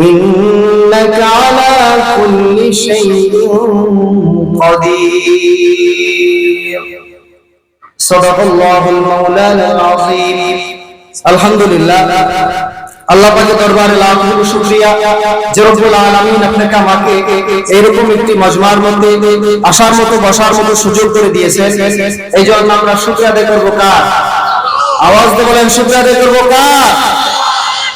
إنك على كل شيء قدير صدق الله المولانا العظيم الحمد لله আল্লাহ পাকের দরবারে লাখ লাখ শুকরিয়া যে রব্বুল আলামিন আপনাকে আমাকে এরকম একটি মজমার মধ্যে আসার মতো বসার মতো সুযোগ করে দিয়েছেন এই জন্য আমরা শুকরিয়া আদায় করবো কার আওয়াজ দিয়ে বলেন শুকরিয়া আদায় করবো কার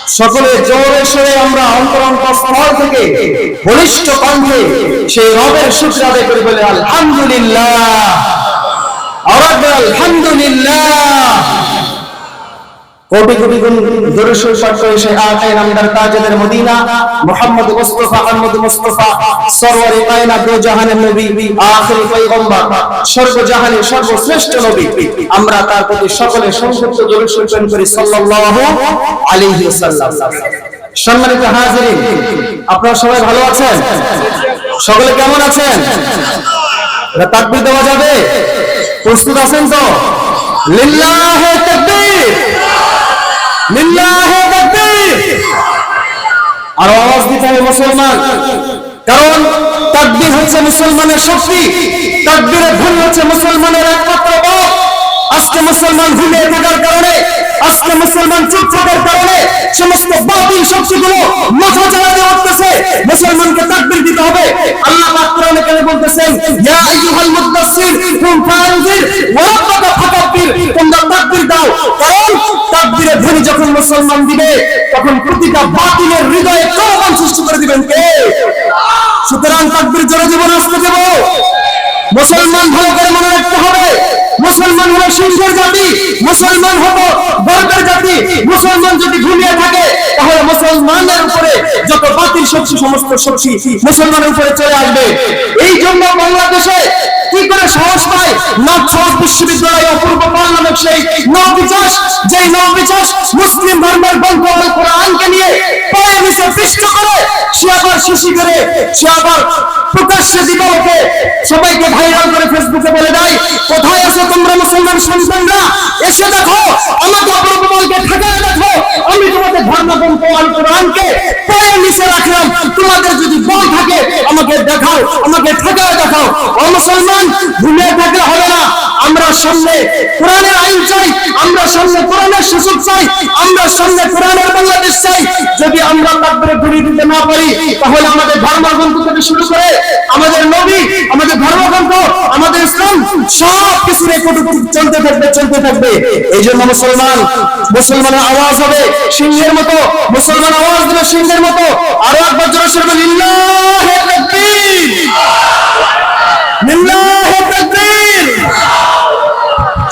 সকলে জোরে সরে আমরা অন্তরঙ্গ স্থল থেকে বলিষ্ঠ কণ্ঠে সেই রবের শুক্র আদায় করে বলে, আলহামদুলিল্লাহ। আলহামদুলিল্লাহ। কোটি কোটি গুণ তাজেদের মদিনা। মুহাম্মদ মুস্তাফা, আহমদ মুস্তাফা, সরওয়ারে দো জাহানের নবী পয়গম্বর, সর্বজাহানের সর্বশ্রেষ্ঠ নবী। আমরা তার প্রতি সকলে করি সাল্লাল্লাহু আলাইহি ওয়াসাল্লাম। সম্মানিত হাজিরিন, আপনারা সবাই ভালো আছেন? সকলে কেমন আছেন? তাকবীর দেওয়া যাবে? প্রস্তুত আছেন তো? লিল্লাহে আর আওয়াজ দিতে হবে মুসলমান। কারণ তাকবীর হচ্ছে মুসলমানের শক্তি, তাকবীরের ভুল হচ্ছে মুসলমানের একমাত্র আজকে মুসলমান ঘুমিয়ে থাকার কারণে, আজকে মুসলমান চুপ থাকার কারণে সমস্ত বাতিল শক্তিগুলো মাথা চালাতে উঠতেছে। মুসলমানকে তাকবীর দিতে হবে। আল্লাহ পাক কোরআনে কেন বলতেছেন, ইয়া আইয়ুহাল মুদাসসির, কুম ফাআনজির, ওয়া রাব্বাকা ফাকাব্বির, তোমরা তাকবীর দাও। কারণ তাকবীরের ধ্বনি যখন মুসলমান দিবে, তখন প্রতিটা বাতিলের হৃদয়ে কলবান সৃষ্টি করে দিবেন কে? সুতরাং তাকবীর জোরে জীবন আসতে দেব। মুসলমান ভালো করে মনে রাখতে হবে। মুসলমান হলো সিংহের জাতি, মুসলমান হলো গর্বের জাতি। মুসলমান যদি ঘুমিয়ে থাকে, তাহলে মুসলমানের উপরে যত বাতিল শক্তি, সমস্ত শক্তি মুসলমানের উপরে চলে আসবে। এই জন্য বাংলাদেশে কি করে সাহস পায়? সাউথ বিশ্ববিদ্যালয় অপূর্ব নামক সেই নববিচাস যেই নববিচাস মুসলিম ধর্মের গ্রন্থ আল কোরআনকে নিয়ে পায়ে নিচে পৃষ্ঠ করে, সে আবার শিশি করে সে আবার প্রকাশ্যে দিবালোকে সবাইকে ভাইরাল করে ফেসবুকে বলে দেয়, কোথায় আছো তোমরা মুসলমান সন্তানরা? এসে দেখো, আমাকে অপরূপকে ঠেকায় দেখো। আমি তোমাদের ধর্মগ্রন্থ আল কোরআনকে নিচে রাখলাম। তোমাদের যদি বল থাকে, আমাকে দেখাও আমাকে দেখাও। ও মুসলমান, ভুলে থাকলে হবে না। আমরা সামনে কোরআনের আইন চাই, আমরা সামনে কোরআনের শাসক চাই, আমরা সামনে কোরআনের বাংলাদেশ চাই। যদি আমরা তাকবীরে ঘুরি দিতে না পারি, তাহলে আমাদের ধর্মগ্রন্থ থেকে শুরু করে আমাদের নবী, আমাদের ধর্মগ্রন্থ, আমাদের ইসলাম, সব কিছু চলতে থাকবে চলতে থাকবে। এই জন্য মুসলমান, মুসলমানের আওয়াজ হবে সিংহের মতো, মুসলমান আওয়াজ দেবে সিংহের মতো। আরও একবার জোরে সরবে লিল্লাহে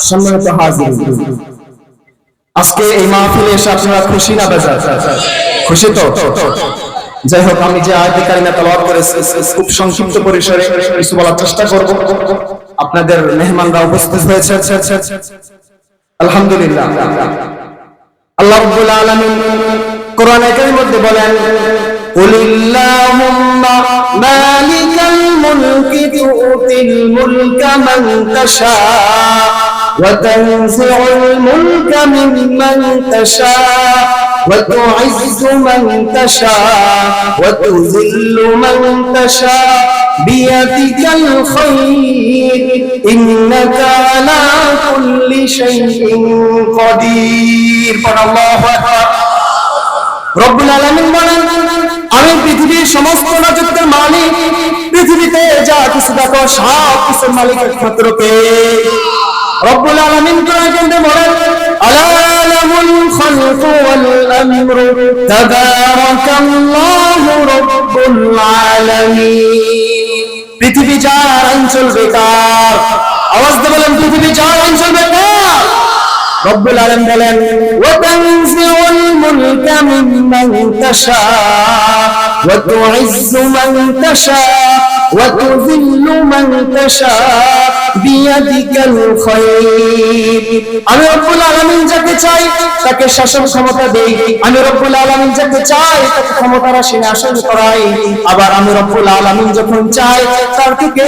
সম্মানিত হাজির। আজকে এই মাহফিলে এসে আপনারা খুশি না বেজার? খুশি তো? যাই হোক, আমি যে আয়াতে কারিমা তেলাওয়াত করে খুব সংক্ষিপ্ত পরিসরে কিছু বলার চেষ্টা করব। আপনাদের মেহমানরা উপস্থিত হয়েছে। আলহামদুলিল্লাহ। আল্লাহ রাব্বুল আলামিন কোরআন কারিমের মধ্যে বলেন কুলিল্লাহুম্মা মালিকাল মুলকি তুতিল মুলকা মান তাশা। وتنزع الملك ممن تشاء وتعز من تشاء وتذل من تشاء بيدك الخير إنك على كل شيء قدير قال الله أكبر রব্বুল আলামিন বলেন আমি পৃথিবীর সমস্ত রাজত্বের মালিক পৃথিবীতে যা কিছু দেখো সব কিছুর মালিক একমাত্র কে রব্বুল আলামিন কোরআন কেন্দ্রে বলেন, আলা লাহুল খালকু ওয়াল আমরু তাবারাকাল্লাহু রব্বুল আলামিন। পৃথিবী যার আইন চলবে কার আওয়াজ দিয়ে বলেন, পৃথিবী যার আইন চলবে কার রব্বুল আলামিন বলেন ওয়া তানজিউল মুলকা মিম্মান তাশা ওয়া তুইজ্জু মান তাশা। বিয়াদিকাল আমি রব্বুল আলামিন যাকে চাই, তাকে শাসন ক্ষমতা দেই। আমি রব্বুল আলামিন যাকে চাই, তাকে করাই। আবার আমি রব্বুল আলামিন যখন চাই, তার থেকে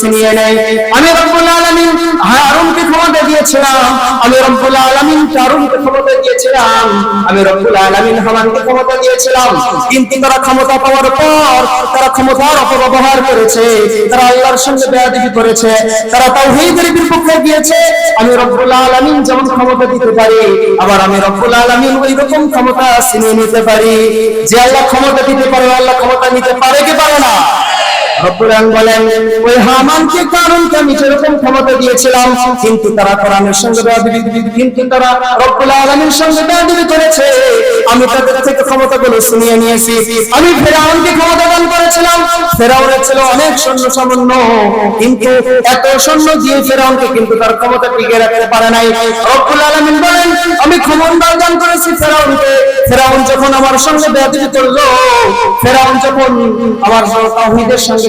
ছিনিয়ে নেয় আমি রব্বুল আলামিন হারুনকে ক্ষমতা দিয়েছিলাম। আমি রব্বুল আলামিন কারুনকে ক্ষমতা দিয়েছিলাম। আমি রব্বুল আলামিন হামানকে ক্ষমতা দিয়েছিলাম। কিন্তু তারা ক্ষমতা পাওয়ার পর, তারা ক্ষমতার অপব্যবহার করেছে, তারা আল্লাহর সঙ্গে বেয়াদবি করেছে, তারা তাওহীদের বিপক্ষে গিয়েছে। আমি রব্বুল আলামিন যেমন ক্ষমতা দিতে পারি, আবার আমি রব্বুল আলামিন ওই রকম ক্ষমতা ছিনিয়ে নিতে পারি। যে আল্লাহ ক্ষমতা দিতে পারে, আল্লাহ ক্ষমতা নিতে পারে কি পারে না? কিন্তু এত সৈন্য দিয়ে ফেরাউনকে কিন্তু তার ক্ষমতা টিকে রাখতে পারে নাই। রব্বুল আলামিন বলেন, আমি ক্ষমতা দান করেছি ফেরাউনকে। ফেরাউন যখন আমার সঙ্গে বেয়াদবি করল, ফেরাউন যখন আমার তাওহীদের সঙ্গে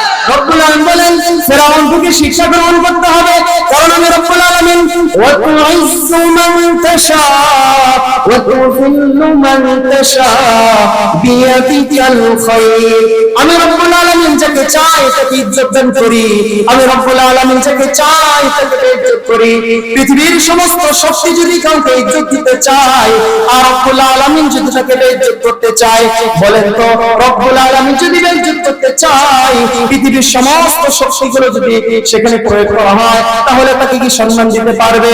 আমি রব্বুল আলামিন মান মান যাকে চাই, তাকে করি। আমি রব্বুল আলামিন যাকে চাই, তাকে ইজ্জত করি। পৃথিবীর সমস্ত শক্তি যদি কাউকে ইজ্জত দিতে চায়, আর রব্বুল আলামিন যদি তাকে ইজ্জত করতে চায় বলেন তো, রব্বুল আলামিন যদি ইজ্জত করতে চায় পৃথিবীর সমস্ত শক্তিগুলো যদি সেখানে প্রয়োগ করা হয়, তাহলে তাকে কি সম্মান দিতে পারবে?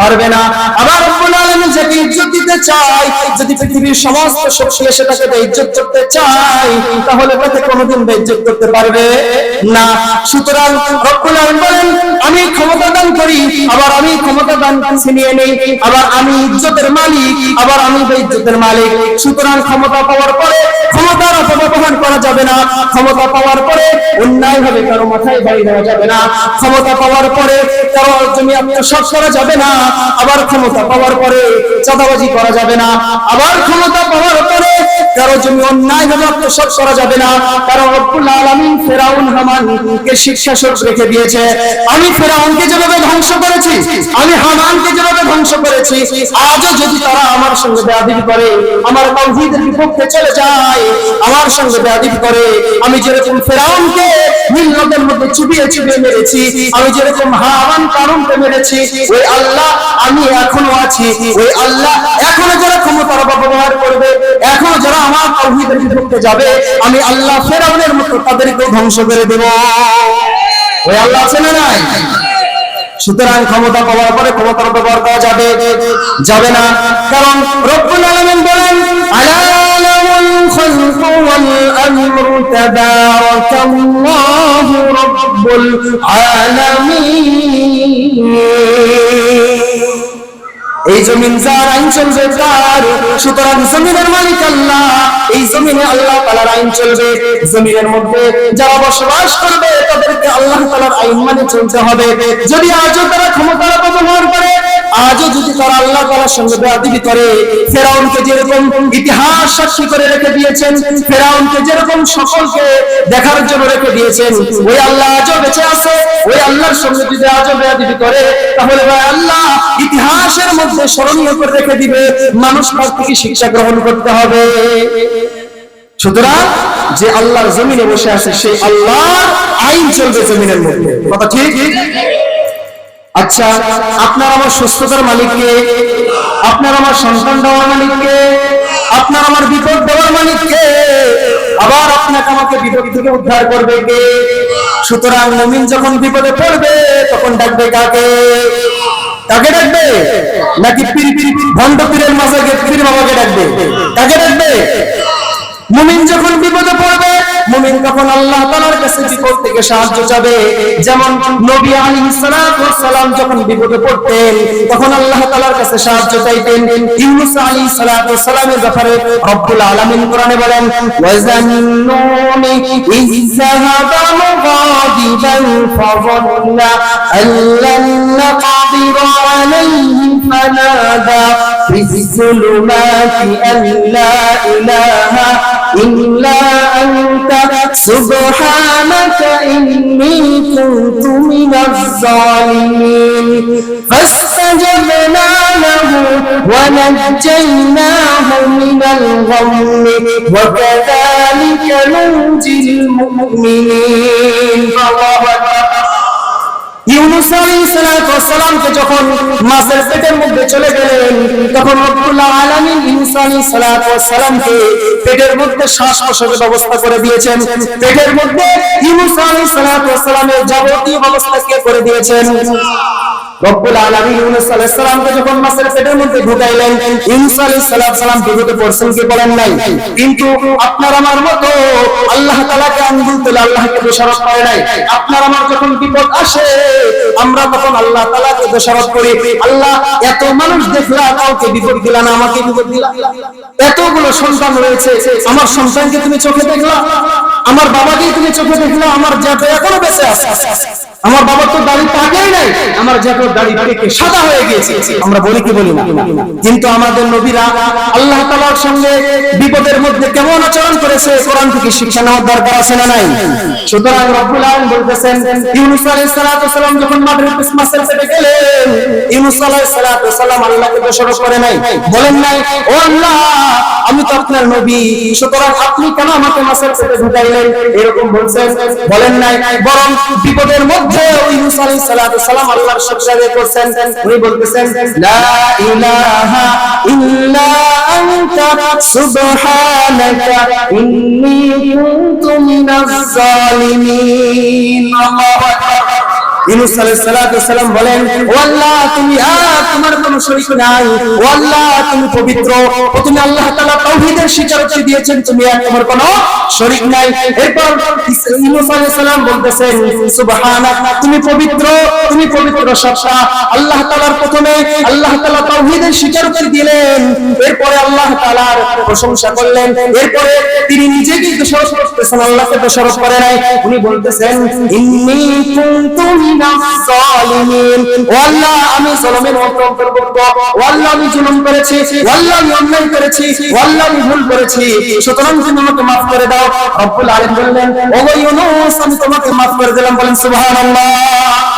পারবে না। আবার রব্বুল আলামিন যাকে ইজ্জত দিতে চায়, যদি পৃথিবীর সমস্ত শক্তি এসে তাকে ইজ্জত করতে চায়, তাহলে তাকে কোনোদিন ইজ্জত করতে পারবে না। সুতরাং রব্বুল আলামিন বলেন, আমি ক্ষমতা দান করি, আবার আমি ক্ষমতা দান ছিনিয়ে নেই, আবার আমি ইজ্জতের মালিক, আবার আমি ইজ্জতের মালিক। সুতরাং ক্ষমতা পাওয়ার পরে ক্ষমতার অপব্যবহার করা যাবে না। ক্ষমতা পাওয়ার পরে অন্যায় ভাবে কারও মাথায় বাড়ি দেওয়া যাবে না। ক্ষমতা পাওয়ার পরে কারও জমি আত্মসাৎ করা যাবে না। আবার ক্ষমতা পাওয়ার পরে চাঁদাবাজি করা যাবে না। আবার ক্ষমতা পাওয়ার পরে কারও জমি অন্যায় ভাবে আত্মসাৎ করা যাবে না। কারণ রব্বুল আলামিন ফেরাউন হামানকে শিক্ষা স্বরূপ রেখে দিয়েছে। আমি ফেরাউনকে যেভাবে ধ্বংস করেছি, আমি হামানকে যেভাবে ধ্বংস করেছি, আজও যদি তারা আমার সঙ্গে বেয়াদবি করে, আমার তাওহীদের বিপক্ষে চলে যায়। আমার সঙ্গে বেয়াদবি করে। আমি যেরকম ফেরাউনকে নীল মধ্যে চুবিয়ে চুবিয়ে মেরেছি, আমি যেরকম হামান কারুনকে মেরেছি, ওই আল্লাহ আমি এখনও আছি। ওই আল্লাহ এখনও যারা ক্ষমতার অপব্যবহার করবে, এখনও যারা আমার তাওহীদের বিপক্ষে যাবে, আমি আল্লাহ ফেরাউনের মতো তাদেরকে ধ্বংস করে দেব। ওই আল্লাহ আছে নাই? সুতরাং ক্ষমতা পাওয়ার পরে ক্ষমতার ব্যবহার করা যাবে যাবে না। কারণ রব্বুল আলামিন বলেন আলামিন। এই জমিন যার আইন চলবে, তার। সুতরাং জমিনের মালিক আল্লাহ। এই জমিনে আল্লাহ তালার আইন চলবে। জমিনের মধ্যে যারা বসবাস করবে, তাদেরকে আল্লাহ তালার আইন মানে চলতে হবে। যদি আজও তারা ক্ষমতার অপব্যবহার করে আজও যদি তারা আল্লাহ তালার সঙ্গে বেয়াদবি করে, ফেরাউনকে যেরকম ইতিহাস সাক্ষী করে রেখে দিয়েছেন, ফেরাউনকে যেরকম সকলকে দেখার জন্য রেখে দিয়েছেন, ওই আল্লাহ আজও বেঁচে আছে, ওই আল্লাহর সঙ্গে যদি আজও বেয়াদবি করে, তাহলে ভাই আল্লাহ ইতিহাসের মধ্যে স্মরণীয় করে রেখে দিবে, মানুষ তার থেকে শিক্ষা গ্রহণ করতে হবে। সুতরাং যে আল্লাহর জমিনে বসে আছে, সেই আল্লাহর আইন চলবে জমিনের মধ্যে। কথা ঠিক? আচ্ছা আপনার আমার সুস্থতার মালিককে, আপনার আমার সন্তান দেওয়ার মালিককে, আপনার আমার বিপদ দেওয়ার মালিককে, আবার আপনাকে আমাকে বিপদ থেকে উদ্ধার করবে কে? সুতরাং মুমিন যখন বিপদে পড়বে, তখন ডাকবে কাকে? কাকে ডাকবে? নাকি পীর পীর, ভণ্ড পীরের মাঝে পীর বাবাকে ডাকবে? কাকে ডাকবে? মুমিন যখন বিপদে পড়বে মুমিন তখন আল্লাহ তাআলার কাছে বিপদ থেকে সাহায্য চাবে যেমন নবী আলাইহিস সালাতু ওয়াস সালাম যখন বিপদে পড়তেন তখন আল্লাহ তাআলার কাছে সাহায্য চাইতেন ইউনূস আলাইহিস সালাতু ওয়াস সালামের ব্যাপারে রব্বুল আলামিন কোরআনে বলেন ওয়াজান্নুনি ইয যাহাবা মুগাদিবান ফাযন্না আল্লান নাকদির আলাইহি ফানাদা في الظلمات أن لا إله إلا أنت سبحانك إني كنت من الظالمين فاستجبنا له ونجيناه من الغم وكذلك ننجي المؤمنين الله أكبر ইউনুস আলাইহিস সালাতু যখন পেটের মধ্যে চলে গেলেন, তখন রব্বুল আলামিন ইউনুস আলাইহিস সালাতু পেটের মধ্যে শ্বাস প্রশ্বাসের ব্যবস্থা করে দিয়েছেন। পেটের মধ্যে ইউনুস আলাইহিস সালাতু যাবতীয় ব্যবস্থা কে করে দিয়েছেন? আমার এতগুলো সন্তান রয়েছে, আমার সন্তানকে তুমি চোখে দেখলা, আমার বাবাকেই তুমি চোখে দেখলা, আমার জ্যাঠা এখনও বেঁচে আছে। আমার বাবার তো দাড়ি থাকেই নাই। আমার জ্যাঠা দাড়ি পেকে সাদা হয়ে গিয়েছে। আমরা বলি কি বলি কিন্তু আমাদের নবীরা আল্লাহ তাআলার সঙ্গে বিপদের মধ্যে কেমন আচরণ করেছে, কোরআন থেকে শিক্ষা নেওয়ার দরকার আছে না নাই? সুতরাং রব্বুল আলামিন বলতেছেন, ইউনূস আলাইহিস সালাতু সালাম যখন মাঠের মাছের পেটে গেলেন, ইউনূস আলাইহিস সালাতু সালাম আল্লাহকে দোষারোপ করে নাই। বলেন নাই, ও আল্লাহ, আমি তো আপনার নবী, সুতরাং আপনি কেন আমাকে মাছের পেটে ঢুকাইলেন? এরকম বলছেন। বলেন নাই, বরং বিপদের মধ্যে ওই ইউনূস আলাইহিস সালাতু সালাম আল্লাহর শুকরিয়া আদায় করছেন। উনি বলতেছেন, লা ইলাহা ইল্লা আনতা, সুবহানাকা ইন্নী কুনতু মিনাজ জালিমিন আল্লাহু আকবার। ইউনূস আলাইহিস সালাতু সালাম বলেন ও আল্লাহ তুমি আর তোমার কোনো শরীক নাই। ও আল্লাহ তুমি পবিত্র। ও তুমি আল্লাহ তাআলা তাওহীদের স্বীকারোক্তি দিয়েছেন, তুমি আর তোমার কোনো শরীক নাই। এরপর ইউনূস আলাইহিস সালাম বলতেছেন, সুবহানাক, তুমি পবিত্র তুমি পবিত্র সত্তা। আল্লাহ তাআলার প্রথমে আল্লাহ তাআলা তাওহীদের স্বীকারোক্তি দিলেন। এরপরে আল্লাহ তাআলার প্রশংসা করলেন। এরপরে তিনি নিজেকেই দোষারোপ করতেছেন, আল্লাহকে দোষারোপ করে নাই। উনি বলতেছেন, ইন্নী আমি জুলুমের মধ্যে অন্তর্ভুক্ত আল্লাহ আমি জুলুম করেছি। আল্লাহ আমি অন্যায় করেছি। আল্লাহ ভুল করেছি। সুতরাং তুমি আমাকে গো আমি তোমাকে মাফ করে দিলাম। বলেন, সুবহানাল্লাহ।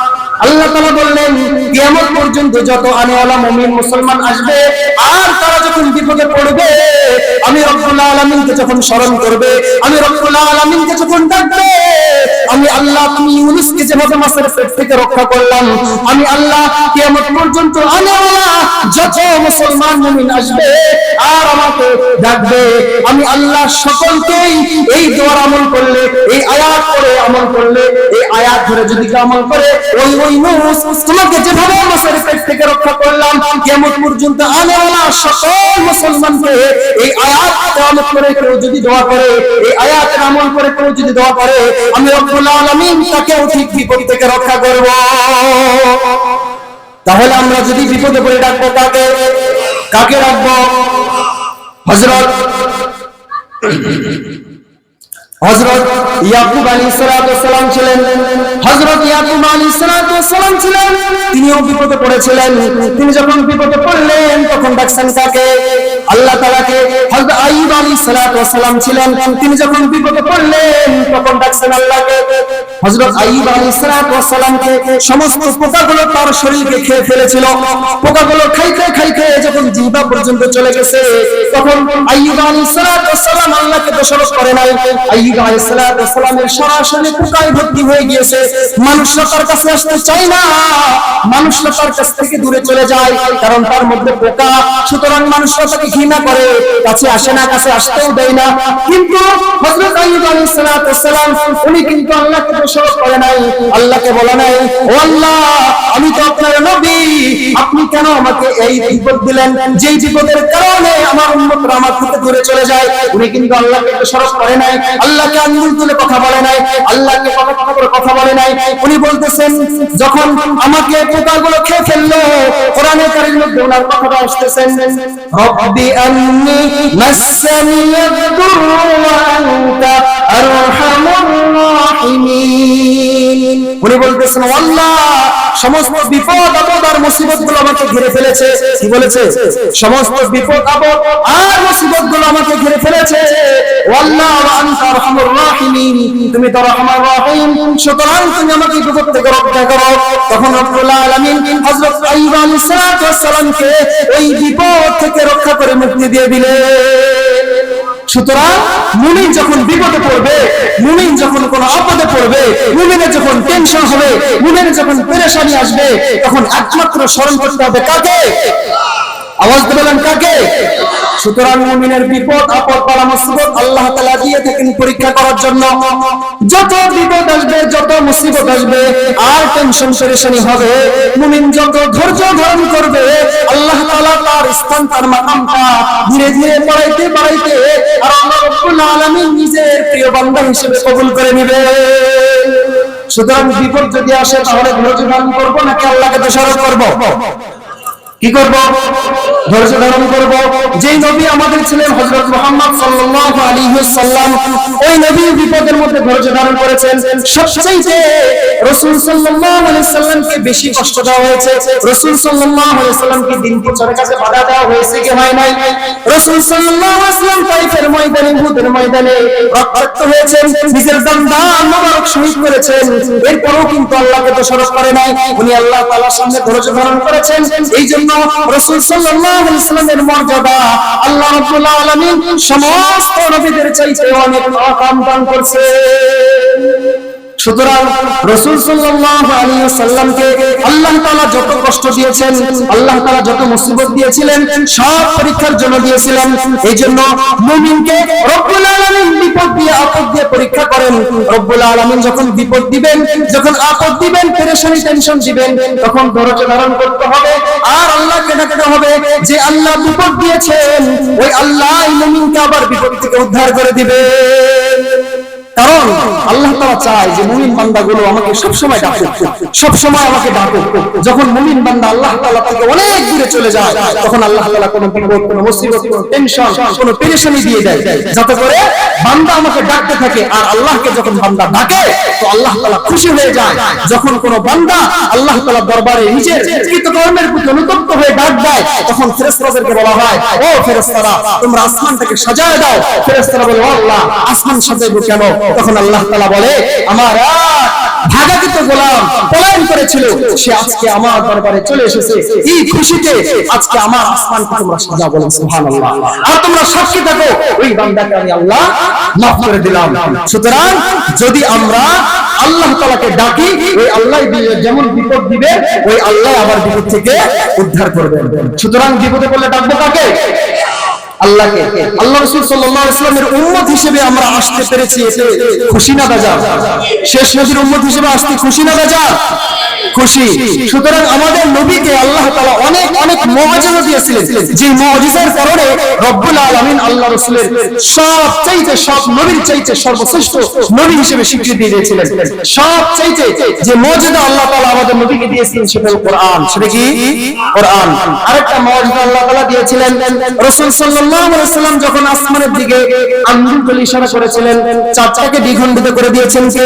আল্লাহ তাআলা বললেন, কিয়ামত পর্যন্ত যত আনেওয়ালা মুমিন মুসলমান আসবে, আর তারা যখন বিপদে পড়বে, আমি রব্বুল আলামিনকে যখন স্মরণ করবে, আমি রব্বুল আলামিনকে যখন ডাকবে, আমি আল্লাহ তুমি ইউনুসকে যেভাবে মাছের পেট থেকে রক্ষা করলাম, আমি আল্লাহ কিয়ামত পর্যন্ত আনেওয়ালা যত মুসলমান মুমিন আসবে আর আমাকে ডাকবে, আমি আল্লাহ সকলকেই এই দোয়ার আমল করলে, এই আয়াত করে আমল করলে, এই আয়াত ধরে যদি আমল করে, ওই ওই নূস তোমাকে যেভাবে মাছের পেট থেকে রক্ষা করলাম, কিয়ামত পর্যন্ত আনেওয়ালা সকল মুসলমানকে এই আয়াত আমল করে কেউ যদি দোয়া করে, এই আয়াতের তাহলে আমরা যদি বিপদে পড়ে ডাকবো কাকে? কাকে রাখব? হযরত হযরত ইয়াকুব আলাইহিস সালাম ছিলেন। হযরত ইয়াকুব আলাইহিস সালাম ছিলেন। তিনিও বিপদে পড়েছিলেন। তিনি যখন বিপদে পড়লেন, তখন ডাকছেন কাকে আল্লাহ তাআলাকে হযরত আইয়ুব আলাইহিস সালাম ছিলেন। তিনি যখন বিপদে পড়লেন, তখন ডাকছেন আল্লাহকে হযরত আইয়ুব আলাইহিস সালামকে সমস্ত পোকাগুলো তার শরীরকে খেয়ে ফেলেছিল। পোকাগুলো খাইতে খাইতে যখন পর্যন্ত চলে গেছে, তখন আইয়ুব আলাইহিস সালাম আল্লাহকে দোষারোপ করে নাই। আইয়ুব করে নাই। আল্লাহকে আল্লাহ, আমি আপনি কেন আমাকে এই বিপদ দিলেন? যেই বিপদের কারণে আমার উম্মতরা আমার থেকে দূরে চলে যায়। উনি কিন্তু আল্লাহকে দোষারোপ করে নাই। আল্লাহকে আঙ্গুল তুলে কথা বলে নাই, আল্লাহকে কথা কথা কথা বলে নাই। উনি বলতেছেন, যখন আমাকে পোকাগুলো খেয়ে ফেলল কোরআনের কারির মধ্যে ওনার কথাটা আসতেছেন রব্বি আন্নি মাসানি ইয়াদুর ওয়া আনতা আরহামুর রাহিমিন। উনি বলতেছেন আল্লাহ সমস্ত বিপদ, আপদ আর মুসিবতগুলো আমাকে ঘিরে ফেলেছে। কি বলেছে? সমস্ত বিপদ, আপদ আর মুসিবতগুলো আমাকে ঘিরে ফেলেছে। তুমি তো রহমান রহিম। সুতরাং তুমি আমাকে বিপদ থেকে রক্ষা করো। তখন রব্বুল আলামিন হযরত আইয়ুব ওই বিপদ থেকে রক্ষা করে মুক্তি দিয়ে দিলেন। সুতরাং মুমিন যখন বিপদে পড়বে, মুমিন যখন কোন আপদে পড়বে, মুমিনের যখন টেনশন হবে মুমিনের যখন পেরেশানি আসবে, তখন একমাত্র স্মরণ করতে হবে কাকে? আওয়াজ দেবেন কাকে? সুতরাং বিপদ, আপদ আল্লাহ তাআলা পরীক্ষা করার জন্য। আল্লাহ স্থান, তার ধীরে ধীরে নিজের হিসেবে কবুল করে নেবে। সুতরাং বিপদ যদি আসে, তাহলে ধৈর্য ধারণ করব নাকি আল্লাহকে দোষারোপ করব? কি করব? ধৈর্য ধারণ করব। যেই নবী আমাদের ছিলেন হযরত মুহাম্মদ সাল্লাল্লাহু আলাইহি ওয়াসাল্লাম, ওই নবী বিপদের মধ্যে ধৈর্য ধারণ করেছেন। সবচেয়ে রাসূল সাল্লাল্লাহু আলাইহি সাল্লামকে বেশি কষ্ট দেওয়া হয়েছে। রাসূল সাল্লাল্লাহু আলাইহি সাল্লামকে দিন প্রচারের কাছে বাধা দেওয়া হয়েছে কি হয় নাই? রাসূল সাল্লাল্লাহু আলাইহি সাল্লাম তাইফের ময়দানে, উহুদের ময়দানে রক্তাক্ত হয়েছেন। নিজের দান মোবারক শহীদ করেছেন। এরপরও কিন্তু আল্লাহকে দোষারোপ করে নাই। উনি আল্লাহ তাআলার সামনে ধৈর্য ধারণ করেছেন। এই জন্য সমস্ত নবীদের চাইতে অনেক মকাম দান করছে সুতরাং রসুল সাল্লামকে যত কষ্ট দিয়েছেন যত দিয়েছিলেন, সব পরীক্ষার দিয়েছিলেন। এই আলামিন দিয়ে দিয়ে পরীক্ষা করেন। রব্বুল আলামিন যখন বিপদ দিবেন, যখন আপদ দিবেন, পেরেশানি, টেনশন দিবেন, তখন ধৈর্য ধারণ করতে হবে। আর আল্লাহকে ডাকতে হবে যে আল্লাহ বিপদ দিয়েছেন, ওই আল্লাহ মুমিনকে আবার বিপদ থেকে উদ্ধার করে দিবেন। কারণ আল্লাহ তাআলা চায় যে মুমিন বান্দাগুলো আমাকে সব সময় ডাকুক সব সময় আমাকে ডাকুক। যখন মুমিন বান্দা আল্লাহ তাআলা থেকে অনেক দূরে চলে যায়, তখন আল্লাহ তাআলা কোনো বিপদ, কোনো মুসিবত, কোনো টেনশন কোনো পেরেশানি দিয়ে দেয়। যাতে করে বান্দা আমাকে ডাকতে থাকে আর আল্লাহকে যখন বান্দা ডাকে, তো আল্লাহ তাআলা খুশি হয়ে যায়। যখন কোনো বান্দা আল্লাহ তালা দরবারে নিজের কৃতকর্মের প্রতি অনুতপ্ত হয়ে ডাক দেয়, তখন ফেরেশতাদেরকে বলা হয়, ও ফেরেস্তারা তোমরা আসমানটাকে সাজায় দাও। ফেরেস্তারা বলে, আল্লাহ, আসমান সাজাইবো কেন? তখন আল্লাহ তাআলা বলে, আমার ভাগাকৃত গোলাম, পলায়ন করেছিল, সে আজকে আমার দরবারে চলে এসেছে, এই খুশিতে আজকে আমার আসমানকে তোমরা সাজা বলে, সুবহানাল্লাহ। আর তোমরা সাক্ষী থাকো, ওই বান্দাকে আমি আল্লাহ মাফ করে দিলাম। সুতরাং যদি আমরা আল্লাহ তালাকে ডাকি, ওই আল্লাহ যেমন বিপদ দিবে, ওই আল্লাহ আমার বিপদ থেকে উদ্ধার করবেন। সুতরাং বিপদে পড়লে ডাকবো কাকে? আল্লাহকে। আল্লাহ রসুল সাল্লাহ ইসলামের উন্মত হিসেবে আমরা আসতে পেরেছি খুশি না বাজা শেষ নদীর উম্মত হিসেবে আসতে খুশি না বাজা খুশি। সুতরাং আমাদের নবীকে আল্লাহ তাআলা অনেক অনেক মুআজিজা দিয়েছিলেন। যে মুআজিজার কারণে রব্বুল আলামিন আল্লাহ রাসূলের সব চাইতে সব নবীর চাইতে সর্বশ্রেষ্ঠ নবী হিসেবে স্বীকৃতি দিয়েছিলেন। সব চাইতে যে মুআজিজা আল্লাহ তাআলা আমাদের নবীকে দিয়েছিলেন সেটা কোরআন। সেটা কি? কোরআন। আরেকটা মুআজিজা আল্লাহ তাআলা দিয়েছিলেন। রাসূল সাল্লাল্লাহু আলাইহি যখন আসমানের দিকে আঙ্গুল ইশারা করেছিলেন চারটাকে দ্বিখণ্ডিত করে দিয়েছেন কে?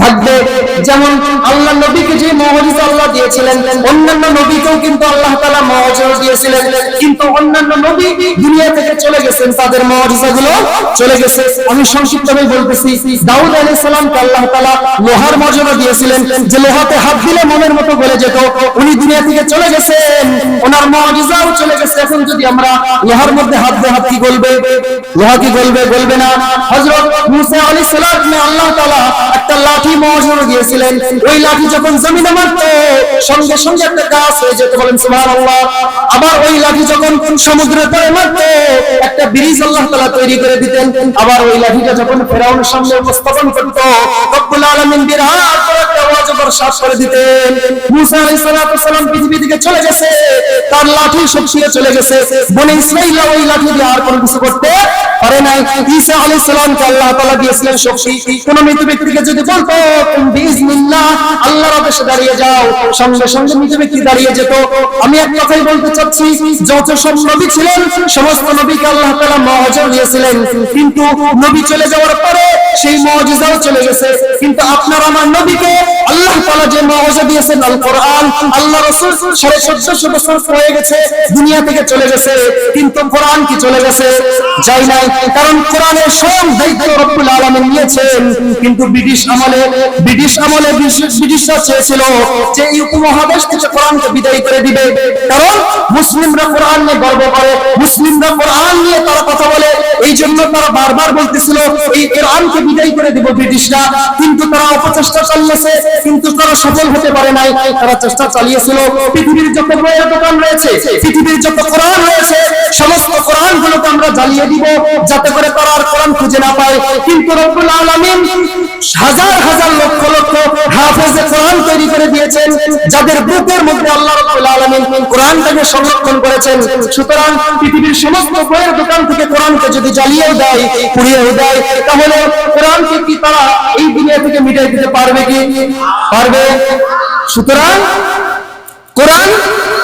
থাকবে। যেমন আল্লাহ নবীকে যে মহাজিজ আল্লাহ দিয়েছিলেন, অন্যান্য নবীকেও কিন্তু আল্লাহ তালা মহাজিজ দিয়েছিলেন। কিন্তু অন্যান্য নবী দুনিয়া থেকে চলে গেছেন, তাদের মহাজিজা গুলো চলে গেছে। আমি সংক্ষিপ্তভাবে বলতেছি, দাউদ আলাইহিস সালামকে আল্লাহ তাআলা লোহার মর্যাদা দিয়েছিলেন, যে লোহাতে হাত দিলে মনের মতো গলে যেত। উনি দুনিয়া থেকে চলে গেছেন, ওনার মহাজিজাও চলে গেছে। এখন যদি আমরা লোহার মধ্যে হাত দিয়ে হাত কি গলবে? লোহা কি গলবে? গলবে না। হযরত মুসা আলাইহিস সালামকে আল্লাহ তালা একটা লাঠি মহাজনা দিয়েছিলেন ওই লাঠি যখন জমিনে মারতো, সঙ্গে সঙ্গে একটা গাছ হয়ে যেত বলেন, সুবহানাল্লাহ। আবার ওই লাঠি যখন সমুদ্রের পাড়ে মারতো, একটা ব্রিজ আল্লাহ তাআলা তৈরি করে দিতেন। আবার ওই লাঠিটা যখন ফেরাউনের সামনে উপস্থাপন করত, রব্বুল আলামিন বিরাট একটা করে দিতেন। মুসা আলাইহিস সালাম পৃথিবী থেকে চলে গেছে, তার লাঠি শক্তিও চলে গেছে। বনে ইসমাইল ওই লাঠি দিয়ে আর কোনো কিছু করতে পারে নাই। ঈসা আলাইহিস আল্লাহ তাআলা দিয়েছিলেন শক্তি। কোন মৃত ব্যক্তিকে যদি বলতো কিন্তু নবী চলে যাওয়ার পরে সেই চলে গেছে। কিন্তু আপনার আমার নবীকে আল্লাহ যে দিয়েছেন আল কোরআন আল্লাহ রাসূল 1450 বছর হয়ে গেছে, দুনিয়া থেকে চলে গেছে। কিন্তু কোরআন কি চলে গেছে? যাই নাই। কারণ কোরআনের সব দায়িত্ব রব্বুল নিয়েছেন। কিন্তু ব্রিটিশ আমলে ব্রিটিশ আমলে ব্রিটিশরা চেয়েছিল যে এই উপমহাদেশ থেকে কোরআনকে বিদায় করে দিবে। কারণ মুসলিমরা কোরআন নিয়ে গর্ব করে, মুসলিমরা কোরআন নিয়ে তারা কথা বলে। এই জন্য তারা বারবার বলতেছিল, এই কোরআনকে বিদায় করে দিব ব্রিটিশরা। কিন্তু তারা অপচেষ্টা চালিয়েছে, কিন্তু তারা সফল হতে পারে নাই। তারা চেষ্টা চালিয়েছিল। পৃথিবীর যত বইয়ের দোকান রয়েছে, পৃথিবীর যত কোরআন রয়েছে, সমস্ত কোরআন গুলোকে আমরা জ্বালিয়ে দিব, যাতে করে তারা আর কোরআন খুঁজে না পায়। কিন্তু রব্বুল আলামিন হাজার হাজার লক্ষ লক্ষ হাফেজে কোরআন তৈরি করে দিয়েছেন, যাদের বুকের মধ্যে আল্লাহ রাব্বুল আলামিন কোরআনটাকে সংরক্ষণ করেছেন। সুতরাং পৃথিবীর সমস্ত বইয়ের দোকান থেকে কোরআনকে যদি জ্বালিয়েও দেয় পুড়িয়েও দেয়, তাহলে কোরআনকে কি তারা এই দুনিয়া থেকে মিটাই দিতে পারবে কি? পারবে? সুতরাং কোরআন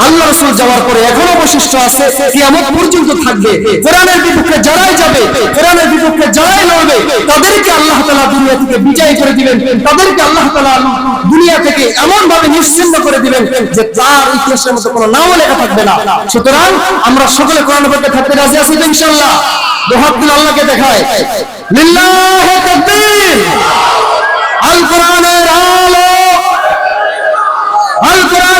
আল্লাহ রসুল যাওয়ার পরে এখনও বৈশিষ্ট্য আছে, কিয়ামত পর্যন্ত থাকবে। কোরআনের বিপক্ষে যারাই যাবে, কোরআনের বিপক্ষে যারাই লড়বে, তাদেরকে আল্লাহ তাআলা দুনিয়া থেকে বিজয় করে দিবেন। তাদেরকে আল্লাহ তাআলা দুনিয়া থেকে এমন ভাবে নিশ্চিন্ন করে দিবেন যে তার ইতিহাসের মধ্যে কোনো নামও লেখা থাকবে না। সুতরাং আমরা সকলে কোরআনের পক্ষে থাকতে রাজি আছি তো ইনশাআল্লাহ? দোহাত দিন আল্লাহকে দেখায়। লিল্লাহি আল কোরআনের আলো। আল কোরআনের আলো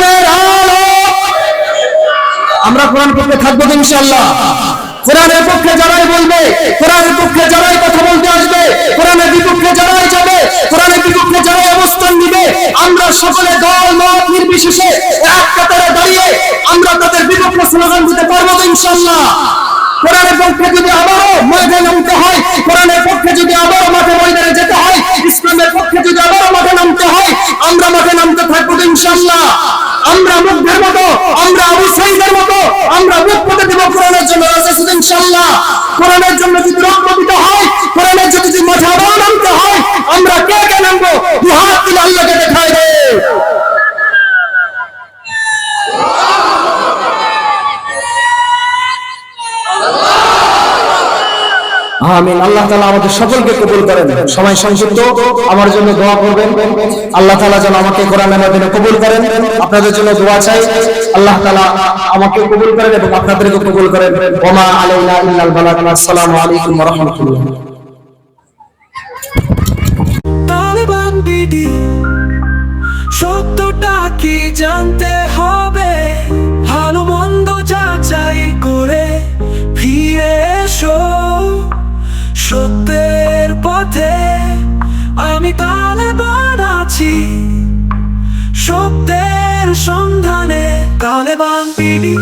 আমরা কোরআন পক্ষে থাকব তো ইনশাআল্লাহ। কোরআনের পক্ষে যারাই বলবে, কোরআনের পক্ষে যারাই কথা বলতে আসবে, কোরআনের বিপক্ষে যারাই যাবে, কোরআনের বিপক্ষে যারাই অবস্থান নিবে, আমরা সকলে দল, মত নির্বিশেষে এক কাতারে দাঁড়িয়ে আমরা তাদের বিপক্ষে স্লোগান দিতে পারব তো ইনশাআল্লাহ। কোরআনের পক্ষে যদি আবারও ময়দানে নামতে হয়, কোরআনের পক্ষে যদি আবারও মাঠে ময়দানে যেতে হয়, ইসলামের পক্ষে যদি আবারও মাঠে নামতে হয়, আমরা মাঠে নামতে থাকব তো ইনশাআল্লাহ। আমরা মুগ্ধের মতো, আমরা আবু সাইদের মতো, আমরা মুখ পেতে দেব কোরআনের জন্য ইনশাআল্লাহ। কোরআনের জন্য যদি রক্ত হয়, কোরআনের জন্য যদি মাঠে আবারও নামতে হয়, আমরা কে কে নামবো? দুহাত দিলে আল্লাহকে দেখায় দে। আমিন। আল্লাহ তাআলা আমাদের সকলকে কবুল করেন। সময় আমার জন্য দোয়া করবেন। আল্লাহ তাআলা যেন আমাকে কোরআনের মাধ্যমে কবুল করেন। আপনাদের জন্য দোয়া চাই। আল্লাহ তাআলা আমাকে কবুল করেন এবং আপনাদেরকে কবুল করেন। ওমা আসসালামু আলাইকুম সত্যটা কি জানতে হবে? ভালো মন্দ যাচাই করে ফিরে এসো। সত্যের পথে আমি তালে আছি। সত্যের সন্ধানে তালেবান বিডি